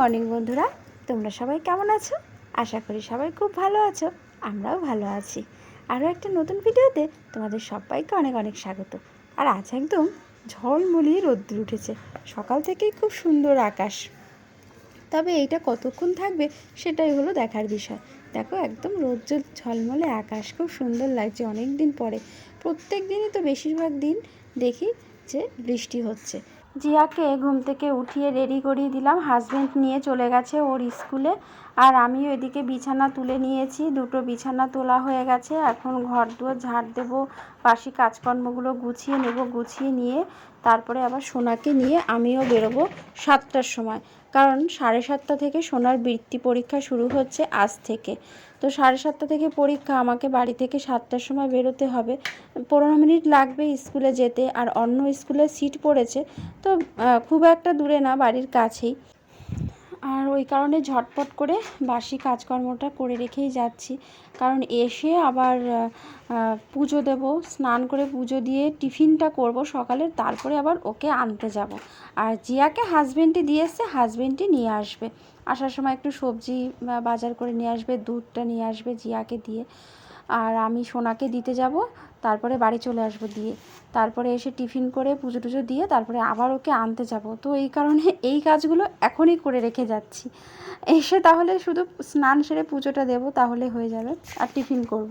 Morning বন্ধুরা, তোমরা সবাই কেমন আছো? আশা করি সবাই খুব ভালো আছো, আমরাও ভালো আছি। আরও একটা নতুন ভিডিওতে তোমাদের সবাইকে অনেক অনেক স্বাগত। আর আজ একদম ঝলমলিয়ে রোদ্দুর উঠেছে, সকাল থেকেই খুব সুন্দর আকাশ। তবে এইটা কতক্ষণ থাকবে সেটাই হলো দেখার বিষয়। দেখো একদম রোদ্র ঝলমলে আকাশ, খুব সুন্দর লাগছে অনেক দিন পরে। প্রত্যেক দিনই তো বেশিরভাগ দিন দেখি যে বৃষ্টি হচ্ছে। জিয়াকে ঘুম থেকে উঠিয়ে রেডি করিয়ে দিলাম। হাজব্যান্ড নিয়ে চলে গেছে ওর স্কুলে। আর আমি ওইদিকে বিছানা তুলে নিয়েছি। দুটো বিছানা তোলা হয়ে গেছে। এখন ঘর দুয়ার ঝাড় দেবো, বাসি কাজকর্মগুলো গুছিয়ে নেব, গুছিয়ে নিয়ে তারপরে আবার সোনাকে নিয়ে আমিও বেরোবো সাতটার সময়। কারণ সাড়ে সাতটা থেকে সোনার বৃত্তি পরীক্ষা শুরু হচ্ছে আজ থেকে। তো সাড়ে সাতটা থেকে পরীক্ষা, আমাকে বাড়ি থেকে সাতটার সময় বেরোতে হবে। পনেরো মিনিট লাগবে স্কুলে যেতে। আর অন্য স্কুলে সিট পড়েছে। তো খুব একটা দূরে না, বাড়ির কাছেই। আর ওই কারণে ঝটপট করে বাসি কাজকর্মটা করে রেখেই যাচ্ছি। কারণ এসে আবার পুজো দেব, স্নান করে পুজো দিয়ে টিফিনটা করব সকালে, তারপরে আবার ওকে আনতে যাব। আর জিয়াকে হাজবেন্ডই দিয়ে এসছে হাজবেন্ডই নিয়ে আসবে। আসার সময় একটু সবজি বাজার করে নিয়ে আসবে, দুধটা নিয়ে আসবে জিয়াকে দিয়ে। আর আমি সোনাকে দিতে যাব। তারপরে বাড়ি চলে আসব দিয়ে। তারপরে এসে টিফিন করে পুজো টুজো দিয়ে তারপরে আবার ওকে আনতে যাব। তো এই কারণে এই কাজগুলো এখনই করে রেখে যাচ্ছি। এসে তাহলে শুধু স্নান সেরে পুজোটা দেবো, তাহলে হয়ে যাবে আর টিফিন করব।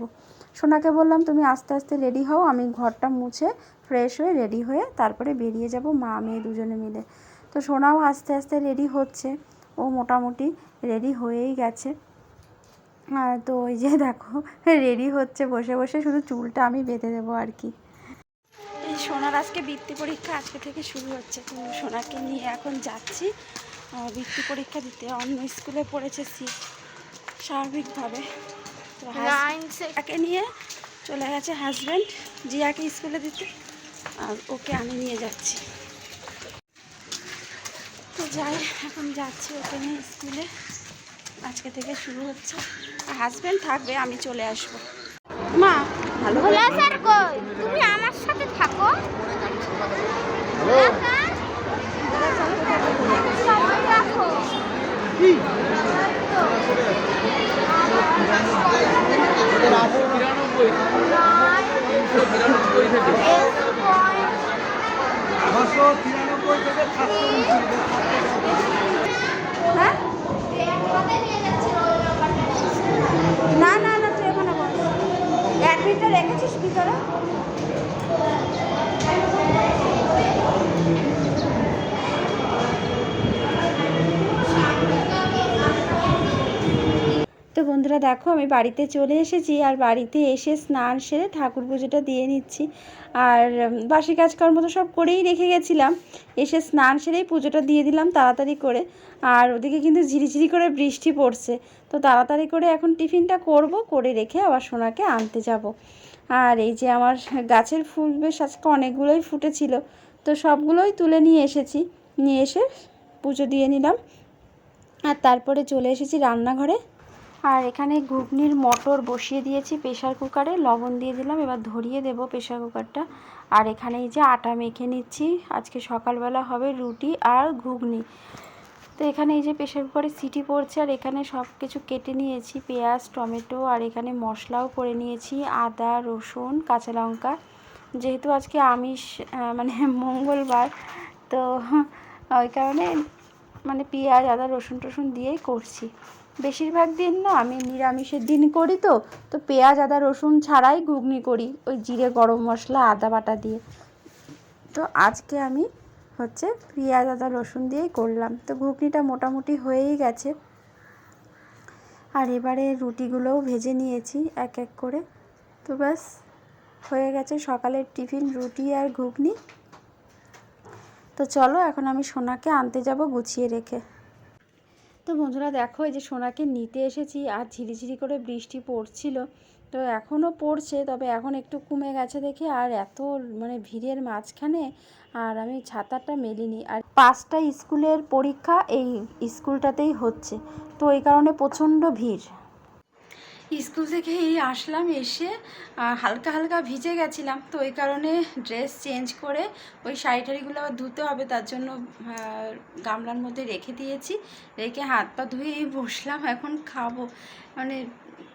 সোনাকে বললাম, তুমি আস্তে আস্তে রেডি হও, আমি ঘরটা মুছে ফ্রেশ হয়ে রেডি হয়ে তারপরে বেরিয়ে যাব মা, মেয়ে দুজনে মিলে। তো সোনাও আস্তে আস্তে রেডি হচ্ছে। ও মোটামুটি রেডি হয়েই গেছে। তো ওই যে দেখো রেডি হচ্ছে বসে বসে শুধু চুলটা আমি বেঁধে দেবো আর কি। এই সোনার আজকে বৃত্তি পরীক্ষা আজকে থেকে শুরু হচ্ছে তো সোনাকে নিয়ে এখন যাচ্ছি। বৃত্তি পরীক্ষা দিতে। অন্য স্কুলে পড়েছে সিট স্বাভাবিকভাবে। তো তাকে নিয়ে চলে গেছে হাজব্যান্ড জিয়াকে স্কুলে দিতে। আর ওকে আমি নিয়ে যাচ্ছি। তো যাই এখন যাচ্ছি ওকে নিয়ে স্কুলে। আজকে থেকে শুরু হচ্ছে। হাজব্যান্ড থাকবে আমি চলে আসব। মা ভালো তুমি আমার সাথে থাকো ভোলা স্যার, সময় রাখো ছশো তিরানব্বই থেকে সাতশো উনত্রিশ হ্যাঁ না না না তুই এখানে বস অ্যাডমিটটা রেখেছিস ভিতরে? বন্ধুরা দেখো, আমি বাড়িতে চলে এসেছি আর বাড়িতে এসে স্নান সেরে ঠাকুর পুজোটা দিয়ে নিচ্ছি। আর বাসি কাজকর্ম তো সব করেই রেখে গেছিলাম। এসে স্নান সেরেই পুজোটা দিয়ে দিলাম তাড়াতাড়ি করে। আর ওদিকে কিন্তু ঝিরিঝিরি করে বৃষ্টি পড়ছে। তো তাড়াতাড়ি করে এখন টিফিনটা করব, করে রেখে আবার সোনাকে আনতে যাব। আর এই যে আমার গাছের ফুল বেশ আজকে অনেকগুলোই ফুটেছিল। তো সবগুলোই তুলে নিয়ে এসেছি। নিয়ে এসে পুজো দিয়ে নিলাম। আর তারপরে চলে এসেছি রান্নাঘরে। আর এখানে ঘুগনির মটর বসিয়ে দিয়েছি প্রেশার কুকারে, লবণ দিয়ে দিলাম, এবার ধরিয়ে দেবো প্রেশার কুকারটা। আর এখানে এই যে আটা মেখে নিচ্ছি, আজকে সকালবেলা হবে রুটি আর ঘুগনি। তো এখানে এই যে প্রেশার কুকারে সিটি পড়ছে, আর এখানে সব কিছু কেটে নিয়েছি, পেঁয়াজ, টমেটো, আর এখানে মশলাও করে নিয়েছি, আদা, রসুন, কাঁচা লঙ্কা। যেহেতু আজকে আমিষ মানে মঙ্গলবার, তো ওই কারণে মানে পেঁয়াজ, আদা রসুন টসুন দিয়েই করছি। বেশিরভাগ দিন না আমি নিরামিষের দিন করি তো তো পেঁয়াজ, আদা, রসুন ছাড়াই ঘুগনি করি, ওই জিরে, গরম মশলা, আদা বাটা দিয়ে। তো আজকে আমি হচ্ছে পেঁয়াজ, আদা, রসুন দিয়েই করলাম। তো ঘুগনিটা মোটামুটি হয়েই গেছে। আর এবারে রুটিগুলোও ভেজে নিয়েছি এক এক করে। তো ব্যাস, হয়ে গেছে সকালের টিফিন, রুটি আর ঘুগনি। তো চলো এখন আমি সোনাকে আনতে যাব গুছিয়ে রেখে। তো বন্ধুরা দেখো, এই যে সোনাকে নিতে এসেছি আর ঝিরিঝিরি করে বৃষ্টি পড়ছিল। তো এখনও পড়ছে, তবে এখন একটু কমে গেছে দেখে আর এত মানে ভিড়ের মাঝখানে আর আমি ছাতারটা মেলিনি। আর পাঁচটা স্কুলের পরীক্ষা এই স্কুলটাতেই হচ্ছে। তো এই কারণে প্রচণ্ড ভিড়। স্কুল থেকে এই আসলাম এসে হালকা হালকা ভিজে গেছিলাম। তো ওই কারণে ড্রেস চেঞ্জ করে ওই শাড়ি টাড়িগুলো আবার ধুতে হবে, তার জন্য গামলার মধ্যে রেখে দিয়েছি। রেখে হাত পা ধুয়ে বসলাম, এখন খাব। মানে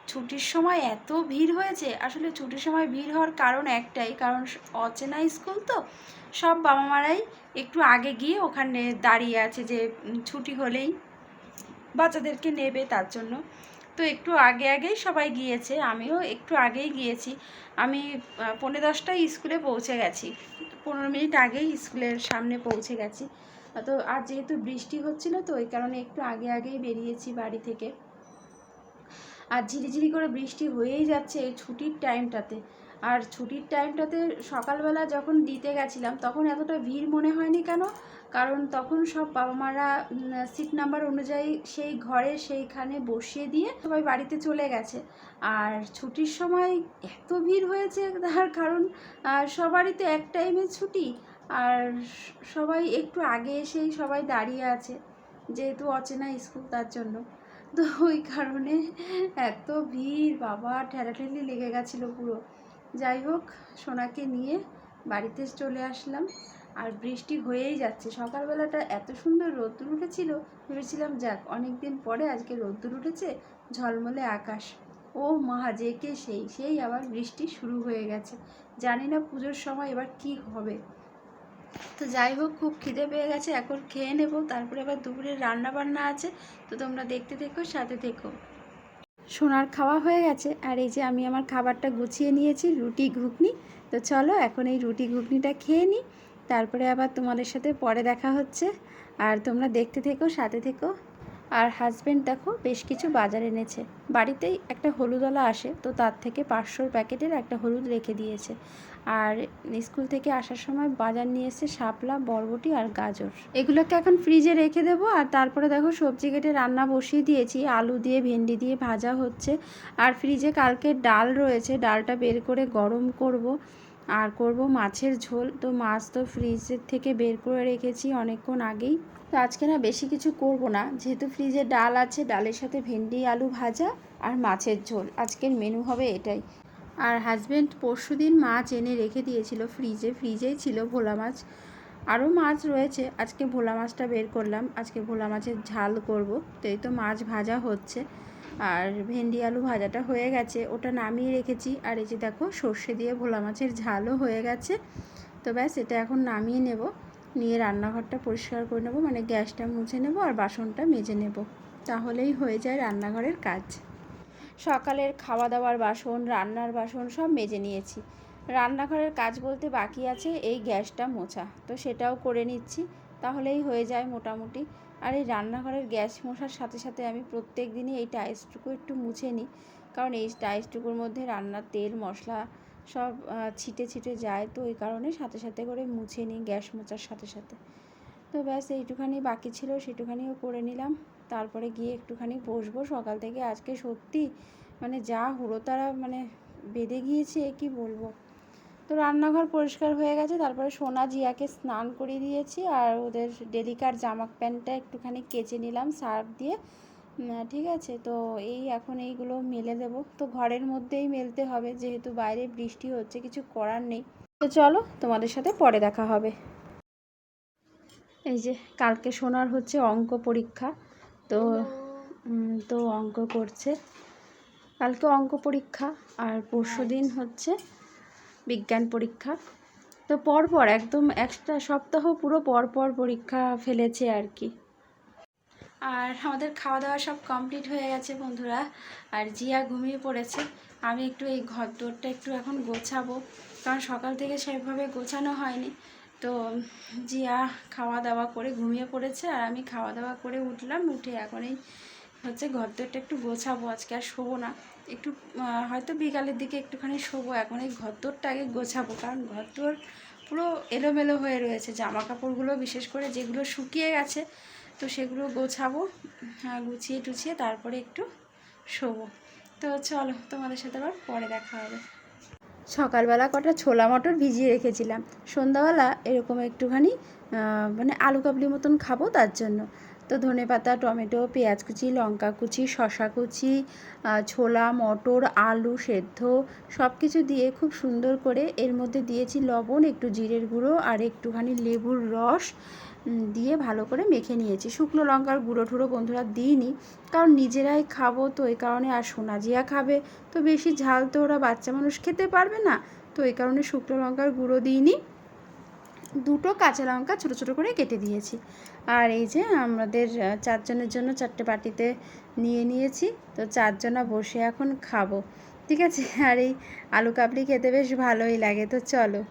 ছুটির সময় এত ভিড় হয়েছে, আসলে ছুটির সময় ভিড় হওয়ার কারণ একটাই, কারণ অচেনা স্কুল তো, সব বাবা মারাই একটু আগে গিয়ে ওখানে দাঁড়িয়ে আছে যে ছুটি হলেই বাচ্চাদেরকে নেবে তার জন্য। তো একটু আগে আগেই সবাই গিয়েছে আমিও একটু আগেই গিয়েছি। আমি আহ, পৌনে দশটায় স্কুলে পৌঁছে গেছি। পনেরো মিনিট আগেই স্কুলের সামনে পৌঁছে গেছি। তো আর যেহেতু বৃষ্টি হচ্ছিল তো ওই কারণে একটু আগে আগেই বেরিয়েছি বাড়ি থেকে। আর ঝিরিঝিরি করে বৃষ্টি হয়েই যাচ্ছে এই ছুটির টাইমটাতে। আর ছুটির টাইমটাতে সকালবেলা যখন দিতে গেছিলাম তখন এতটা ভিড় মনে হয়নি কেন? কারণ তখন সব বাবা মারা সিট নাম্বার অনুযায়ী সেই ঘরে সেইখানে বসিয়ে দিয়ে সবাই বাড়িতে চলে গেছে। আর ছুটির সময় এত ভিড় হয়েছে তার কারণ সবারই তো এক টাইমে ছুটি। আর সবাই একটু আগে এসেই সবাই দাঁড়িয়ে আছে, যেহেতু অচেনা স্কুল তার জন্য। তো ওই কারণে এত ভিড়, বাবা ঠেলাঠেলি লেগে গেছিল পুরো। যাই হোক, সোনাকে নিয়ে বাড়িতে চলে আসলাম। আর বৃষ্টি হয়েই যাচ্ছে। সকালবেলাটা এত সুন্দর রোদ্দুর উঠেছিল, ভেবেছিলাম, যাক অনেক দিন পরে আজকে রোদ্দুর উঠেছে, ঝলমলে আকাশ। ও মা, যে কে সেই? সেই আবার বৃষ্টি শুরু হয়ে গেছে। জানি না পুজোর সময় এবার কি হবে। তো যাই হোক, খুব খিদে পেয়ে গেছে, এখন খেয়ে নেব। তারপরে আবার দুপুরে রান্না বান্না আছে, তো তোমরা দেখতে থেকো, সাথে থেকো। সোনার খাওয়া হয়ে গেছে, আর এই যে আমি আমার খাবারটা গুছিয়ে নিয়েছি, রুটি ঘুগনি। তো চলো, এখন এই রুটি ঘুগনিটা খেয়ে নিই। তারপরে আবার তোমাদের সাথে পরে দেখা হচ্ছে। আর তোমরা দেখতে থেকো, সাথে থেকো। আর হাজব্যান্ড দেখো, বেশ কিছু বাজার এনেছে। বাড়িতেই একটা হলুদওয়ালা আসে, তো তার থেকে পাঁচশোর প্যাকেটের একটা হলুদ রেখে দিয়েছে। আর স্কুল থেকে আসার সময় বাজার নিয়ে এসেছে শাপলা, বরবটি আর গাজর। এগুলোকে এখন ফ্রিজে রেখে দেবো, আর তারপরে দেখো সবজি কেটে রান্না বসিয়ে দিয়েছি। আলু দিয়ে, ভেন্ডি দিয়ে ভাজা হচ্ছে। আর ফ্রিজে কালকে ডাল রয়েছে, ডালটা বের করে গরম করব। আর করব মাছের ঝোল। তো মাছ তো ফ্রিজের থেকে বের করে রেখেছি অনেকক্ষণ আগেই। তো আজকে না বেশি কিছু করব না। যেহেতু ফ্রিজে ডাল আছে, ডালের সাথে ভেন্ডি, আলু ভাজা আর মাছের ঝোল। আজকের মেনু হবে এটাই। আর হাজব্যান্ড পরশু দিন মাছ এনে রেখে দিয়েছিল ফ্রিজে ফ্রিজেই ছিল ভোলা মাছ। আরও মাছ রয়েছে। আজকে ভোলা মাছটা বের করলাম। আজকে ভোলা মাছের ঝাল করব। তো এই তো মাছ ভাজা হচ্ছে। আর ভেন্ডি আলু ভাজাটা হয়ে গেছে। ওটা নামিয়ে রেখেছি। আর এই যে দেখো, সর্ষে দিয়ে ভোলা মাছের ঝালও হয়ে গেছে। তো ব্যাস, এটা এখন নামিয়ে নেব। নিয়ে রান্নাঘরটা পরিষ্কার করে নেব। মানে গ্যাসটা মুছে নেব আর বাসনটা মেজে নেব। তাহলেই হয়ে যায় রান্নাঘরের কাজ। সকালের খাওয়া দাওয়ার বাসন, রান্নার বাসন সব মেজে নিয়েছি। রান্নাঘরের কাজ বলতে বাকি আছে এই গ্যাসটা মোছা। তো সেটাও করে নিচ্ছি। তাহলেই হয়ে যায় মোটামুটি। আর এই রান্নাঘরের গ্যাস মশার সাথে সাথে আমি প্রত্যেক দিনই এই টাইলসটুকু একটু মুছে নিই। কারণ এই টাইলসটুকুর মধ্যে রান্নার তেল, মশলা সব ছিটে ছিটে যায়। তো ওই কারণে সাথে সাথে করে মুছে নিই গ্যাস মোচার সাথে সাথে। তো ব্যাস এইটুখানি বাকি ছিল, সেটুখানিও করে নিলাম। তারপরে গিয়ে একটুখানি বসবো। সকাল থেকে আজকে সত্যি মানে যা হুড়োতারা মানে বেঁধে গিয়েছে, কি বলব? তো রান্নাঘর পরিষ্কার হয়ে গেছে তারপরে সোনা জিয়াকে স্নান করিয়ে দিয়েছি আর ওদের ডেলিকার জামা প্যান্টটা একটুখানি কেচে নিলাম সার্ফ দিয়ে। ঠিক আছে তো এই এখন এইগুলো মেলে দেবো। তো ঘরের মধ্যেই মেলতে হবে যেহেতু বাইরে বৃষ্টি হচ্ছে কিছু করার নেই। তো চলো তোমাদের সাথে পরে দেখা হবে। এই যে কালকে সোনার হচ্ছে অঙ্ক পরীক্ষা তো তো অঙ্ক করছে। কালকে অঙ্ক পরীক্ষা আর পরশু দিন হচ্ছে বিজ্ঞান পরীক্ষা। তো পরপর একদম একটা সপ্তাহ পুরো পরপর পরীক্ষা ফেলেছে আর কি। আর আমাদের খাওয়া দাওয়া সব কমপ্লিট হয়ে গেছে বন্ধুরা। আর জিয়া ঘুমিয়ে পড়েছে। আমি একটু এই ঘর দোরটা একটু এখন গোছাবো। কারণ সকাল থেকে সেভাবে গোছানো হয়নি। তো জিয়া খাওয়া দাওয়া করে ঘুমিয়ে পড়েছে। আর আমি খাওয়া দাওয়া করে উঠলাম। উঠে এখন এই হচ্ছে ঘর দোরটা একটু গোছাবো। আজকে আর শোবো না। একটু হয়তো বিকালের দিকে একটুখানি শোবো এখন এই ঘর দোরটা আগে গোছাবো কারণ ঘর দোর পুরো এলোমেলো হয়ে রয়েছে জামা কাপড়গুলো বিশেষ করে যেগুলো শুকিয়ে গেছে তো সেগুলো গোছাবো হ্যাঁ, গুছিয়ে টুছিয়ে তারপরে একটু শোবো। তো চলো তোমাদের সাথে আবার পরে দেখা হবে। সকালবেলা কটা ছোলা মটর ভিজিয়ে রেখেছিলাম সন্ধ্যাবেলা এরকম একটুখানি মানে আলু কাবলি মতন খাব তার জন্য। তো ধনে পাতা, টমেটো, পেঁয়াজ কুচি, লঙ্কা কুচি শশা কুচি ছোলা, মটর, আলু সেদ্ধ সব কিছু দিয়ে খুব সুন্দর করে এর মধ্যে দিয়েছি লবণ, একটু জিরের গুঁড়ো আর একটুখানি লেবুর রস দিয়ে ভালো করে মেখে নিয়েছি। শুকনো লঙ্কার গুঁড়ো ঠুড়ো বন্ধুরা দিইনি, কারণ নিজেরাই খাব তো এই কারণে আর সোনাজিয়া খাবে। তো বেশি ঝাল তো ওরা বাচ্চা মানুষ খেতে পারবে না, তো এই কারণে শুকনো লঙ্কার গুঁড়ো দিইনি। দুটো কাঁচা লঙ্কা ছোটো ছোটো করে কেটে দিয়েছি। আর এই যে আমাদের চারজনের জন্য চারটে বাটিতে নিয়ে নিয়েছি। তো চারজনা বসে এখন খাব। ঠিক আছে? আর এই আলু কাবলি খেতে বেশ ভালোই লাগে। তো চলো।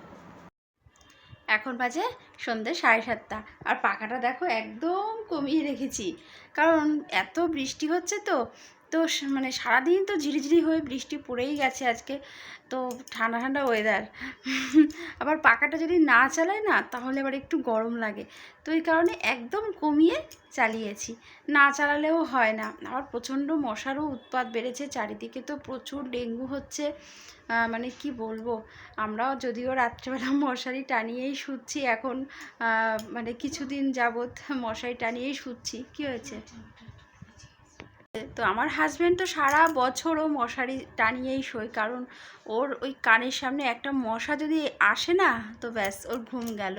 এখন বাজে সন্ধ্যে সাড়ে সাতটা। আর পাখাটা দেখো একদম কমিয়ে রেখেছি। কারণ এত বৃষ্টি হচ্ছে তো তো মানে সারাদিন তো ঝিরিঝিরি হয়ে বৃষ্টি পড়েই গেছে আজকে। তো ঠান্ডা ঠান্ডা ওয়েদার আবার পাখাটা যদি না চালায় না, তাহলে আবার একটু গরম লাগে। তো এই কারণে একদম কমিয়ে চালিয়েছি। না চালালেও হয় না। আবার প্রচণ্ড মশারও উৎপাত বেড়েছে। চারিদিকে তো প্রচুর ডেঙ্গু হচ্ছে। মানে কি বলব? আমরাও যদিও রাত্রেবেলা মশারি টানিয়েই শুচ্ছি। এখন মানে কিছুদিন যাবৎ মশারি টানিয়েই শুচ্ছি। কি হয়েছে? তো আমার হাজব্যান্ড তো সারা বছরও মশারি টানিয়েই শোয়। কারণ ওর ওই কানের সামনে একটা মশা যদি আসে না, তো ব্যাস ওর ঘুম গেল।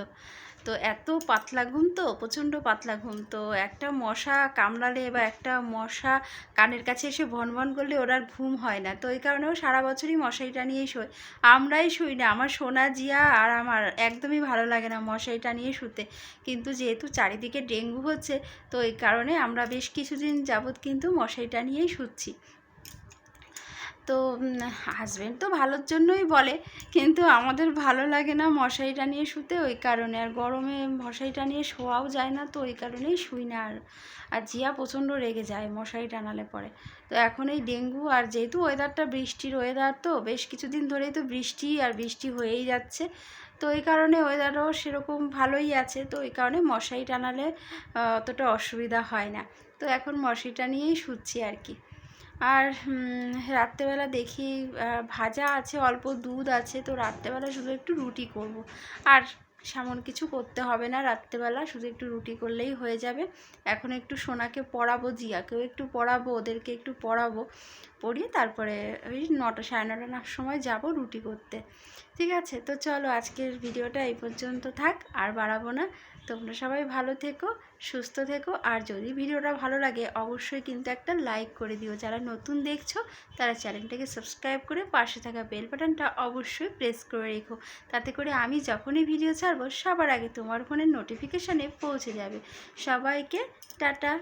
তো এত পাতলা ঘুম তো, প্রচণ্ড পাতলা ঘুম তো। একটা মশা কামড়ালে বা একটা মশা কানের কাছে এসে ভন ভন করলে ওর আর ঘুম হয় না। তো এই কারণেও সারা বছরই মশারি টানিয়েই শোয়। আমরাই শুই না, আমার সোনা, জিয়া আর আমার একদমই ভালো লাগে না মশারি টানিয়ে শুতে। কিন্তু যেহেতু চারিদিকে ডেঙ্গু হচ্ছে, তো এই কারণে আমরা বেশ কিছুদিন যাবৎ কিন্তু মশারি টানিয়েই শুচ্ছি। তো হাজব্যান্ড তো ভালোর জন্যই বলে, কিন্তু আমাদের ভালো লাগে না মশারি টানিয়ে শুতে, ওই কারণে। আর গরমে মশারি টানিয়ে শোয়াও যায় না, তো ওই কারণেই শুই না। আর আর জিয়া প্রচণ্ড রেগে যায় মশারি টানালে পরে। তো এখন এই ডেঙ্গু, আর যেহেতু ওয়েদারটা বৃষ্টির ওয়েদার তো, বেশ কিছুদিন ধরেই তো বৃষ্টি আর বৃষ্টি হয়েই যাচ্ছে। তো এই কারণে ওয়েদারও সেরকম ভালোই আছে, তো এই কারণে মশারি টানালে অতটা অসুবিধা হয় না। তো এখন মশারি টানিয়েই শুচ্ছি আর কি। আর রাত্রেবেলা দেখি ভাজা আছে, অল্প দুধ আছে, তো রাত্রেবেলা শুধু একটু রুটি করব। আর সেমন কিছু করতে হবে না, রাত্রেবেলা শুধু একটু রুটি করলেই হয়ে যাবে। এখন একটু সোনাকে পড়াবো জিয়াকেও একটু পড়াবো ওদেরকে একটু পড়াবো পড়িয়ে তারপরে ওই নটা, সাড়ে নটা নটার সময় যাব রুটি করতে। ঠিক আছে? তো চলো আজকের ভিডিওটা এই পর্যন্ত থাক, আর বাড়াবো না। তোমরা সবাই ভালো থেকো, সুস্থ থেকো, আর যদি ভিডিওটা ভালো লাগে, অবশ্যই কিন্তু একটা লাইক করে দিও। যারা নতুন দেখছ, তারা চ্যানেলটাকে সাবস্ক্রাইব করে পাশে থাকা বেল বাটনটা অবশ্যই প্রেস করে রেখো। তাতে করে আমি যখনই ভিডিও ছাড়বো, সবার আগে তোমার ফোনের নোটিফিকেশানে পৌঁছে যাবে। সবাইকে টাটা।